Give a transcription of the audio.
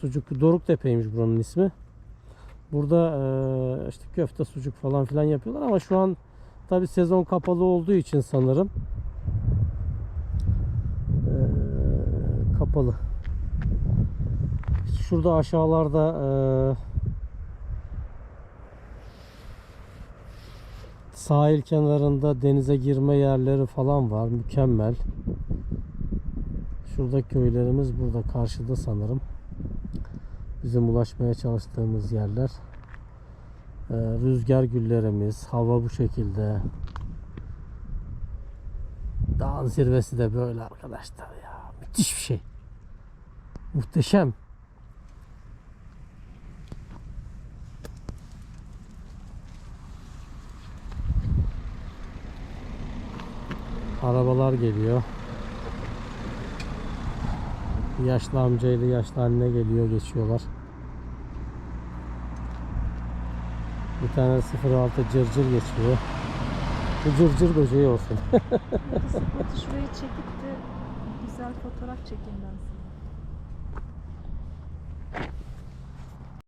Sucuk Doruk Tepe'ymiş buranın ismi. Burada eee, işte köfte sucuk falan filan yapıyorlar ama şu an tabi sezon kapalı olduğu için sanırım eee, kapalı. Şurada aşağılarda eee, sahil kenarında denize girme yerleri falan var. Mükemmel. Şurada köylerimiz burada karşıda sanırım. Bizim ulaşmaya çalıştığımız yerler. Ee, rüzgar güllerimiz, hava bu şekilde. Dağın zirvesi de böyle arkadaşlar ya. Müthiş bir şey. Muhteşem. Arabalar geliyor. Yaşlı amcayla yaşlı anne geliyor geçiyorlar. Bir tane 06 cırcır geçiyor. Bu cırcır böceği olsun. Şurayı çekip de güzel fotoğraf çekeyim ben size.